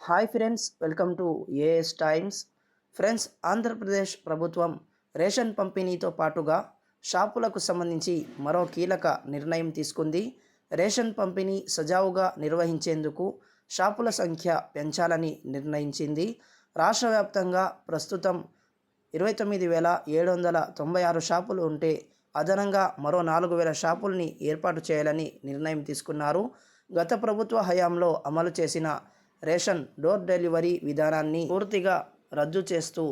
Hi friends welcome to AS Times friends Andhra Pradesh ప్రభుత్వం ration పంపిణీతో పాటుగా షాపులకు సంబంధించి మరో కీలక నిర్ణయం తీసుకుంది. రేషన్ పంపిణీ సజావుగా నిర్వహించేందుకు షాపుల సంఖ్య పెంచాలని నిర్ణయించింది. రాష్ట్ర వ్యాప్తంగా ప్రస్తుతం ఇరవై తొమ్మిది వేల ఏడు వందల తొంభై ఆరు షాపులు ఉంటే అదనంగా మరో నాలుగు వేల షాపుల్ని ఏర్పాటు చేయాలని నిర్ణయం తీసుకున్నారు. గత ప్రభుత్వ హయాంలో అమలు చేసిన రేషన్ డోర్ డెలివరీ విధానాన్ని పూర్తిగా రద్దు చేస్తూ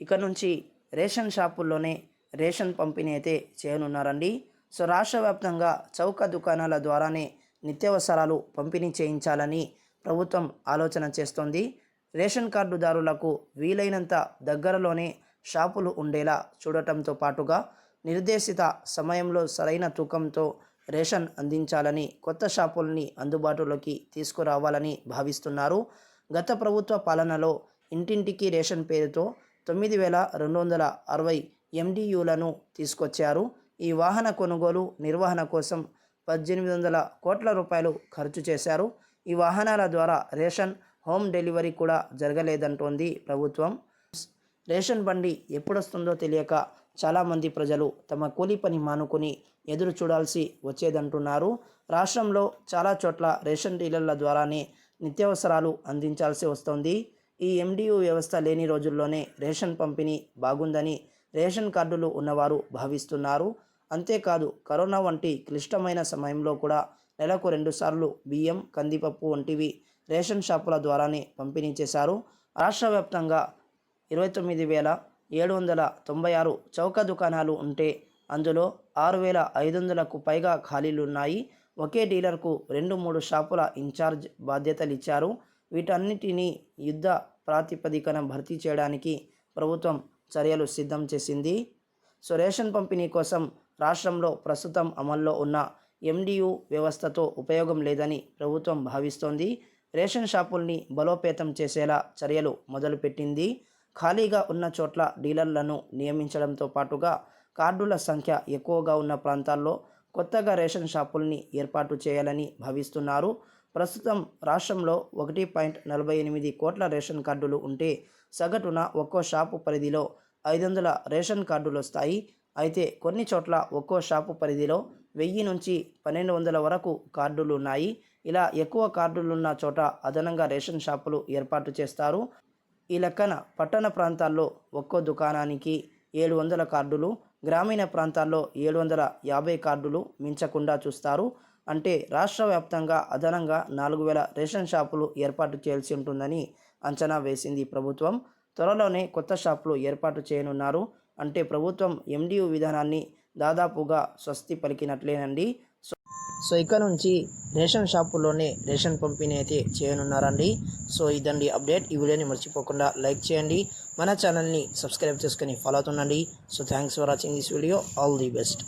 ఇక నుంచి రేషన్ షాపుల్లోనే రేషన్ పంపిణీ అయితే చేయనున్నారండి. సో రాష్ట్ర వ్యాప్తంగా చౌక దుకాణాల ద్వారానే నిత్యావసరాలు పంపిణీ చేయించాలని ప్రభుత్వం ఆలోచన చేస్తోంది. రేషన్ కార్డుదారులకు వీలైనంత దగ్గరలోనే షాపులు ఉండేలా చూడటంతో పాటుగా నిర్దేశిత సమయంలో సరైన తూకంతో రేషన్ అందించాలని కొత్త షాపుల్ని అందుబాటులోకి తీసుకురావాలని భావిస్తున్నారు. గత ప్రభుత్వ పాలనలో ఇంటింటికి రేషన్ పేరుతో తొమ్మిది వేల రెండు వందల అరవై ఎండియులను తీసుకొచ్చారు. ఈ వాహన కొనుగోలు నిర్వహణ కోసం పద్దెనిమిది వందల కోట్ల రూపాయలు ఖర్చు చేశారు. ఈ వాహనాల ద్వారా రేషన్ హోమ్ డెలివరీ కూడా జరగలేదంటోంది ప్రభుత్వం. రేషన్ బండి ఎప్పుడొస్తుందో తెలియక చాలామంది ప్రజలు తమ కూలి పని మానుకొని ఎదురు చూడాల్సి వచ్చేదంటున్నారు. రాష్ట్రంలో చాలా చోట్ల రేషన్ డీలర్ల ద్వారానే నిత్యావసరాలు అందించాల్సి వస్తోంది. ఈ ఎండియు వ్యవస్థ లేని రోజుల్లోనే రేషన్ పంపిణీ బాగుందని రేషన్ కార్డులు ఉన్నవారు భావిస్తున్నారు. అంతేకాదు కరోనా వంటి క్లిష్టమైన సమయంలో కూడా నెలకు రెండుసార్లు బియ్యం కందిపప్పు వంటివి రేషన్ షాపుల ద్వారానే పంపిణీ చేశారు. రాష్ట్ర వ్యాప్తంగా ఇరవై తొమ్మిది వేల ఏడు వందల తొంభై ఆరు చౌక దుకాణాలు ఉంటే అందులో ఆరు వేల ఐదు వందలకు పైగా ఖాళీలు ఉన్నాయి. ఒకే డీలర్కు రెండు మూడు షాపుల ఇన్ఛార్జ్ బాధ్యతలు ఇచ్చారు వీటన్నిటినీ యుద్ధ ప్రాతిపదికన భర్తీ చేయడానికి ప్రభుత్వం చర్యలు సిద్ధం చేసింది. సో రేషన్ పంపిణీ కోసం రాష్ట్రంలో ప్రస్తుతం అమల్లో ఉన్న ఎండియు వ్యవస్థతో ఉపయోగం లేదని ప్రభుత్వం భావిస్తోంది. రేషన్ షాపుల్ని బలోపేతం చేసేలా చర్యలు మొదలుపెట్టింది. ఖాళీగా ఉన్న చోట్ల డీలర్లను నియమించడంతో పాటుగా కార్డుల సంఖ్య ఎక్కువగా ఉన్న ప్రాంతాల్లో కొత్తగా రేషన్ షాపుల్ని ఏర్పాటు చేయాలని భావిస్తున్నారు. ప్రస్తుతం రాష్ట్రంలో ఒకటి పాయింట్ నలభై ఎనిమిది కోట్ల రేషన్ కార్డులు ఉంటే సగటున ఒక్కో షాపు పరిధిలో ఐదు వందల రేషన్ కార్డులు వస్తాయి. అయితే కొన్ని చోట్ల ఒక్కో షాపు పరిధిలో వెయ్యి నుంచి పన్నెండు వందల వరకు కార్డులు ఉన్నాయి. ఇలా ఎక్కువ కార్డులున్న చోట అదనంగా రేషన్ షాపులు ఏర్పాటు చేస్తారు. ఈ లెక్కన పట్టణ ప్రాంతాల్లో ఒక్కో దుకాణానికి ఏడు వందల కార్డులు గ్రామీణ ప్రాంతాల్లో ఏడు వందల యాభై కార్డులు మించకుండా చూస్తారు. అంటే రాష్ట్ర వ్యాప్తంగా అదనంగా నాలుగు వేల రేషన్ షాపులు ఏర్పాటు చేయాల్సి ఉంటుందని అంచనా వేసింది ప్రభుత్వం. త్వరలోనే కొత్త షాపులు ఏర్పాటు చేయనున్నారు. అంటే ప్రభుత్వం ఎండియు విధానాన్ని దాదాపుగా స్వస్తి పలికినట్లేనండి. సో ఇక్కడ నుంచి రేషన్ షాపుల్లోనే రేషన్ పంపిణీ అయితే చేయనున్నారండి. సో ఇదండి అప్డేట్. ఈ వీడియోని మర్చిపోకుండా లైక్ చేయండి. మన ఛానల్ని సబ్స్క్రైబ్ చేసుకొని follow అవుతుండండి. So thanks for watching this video all the best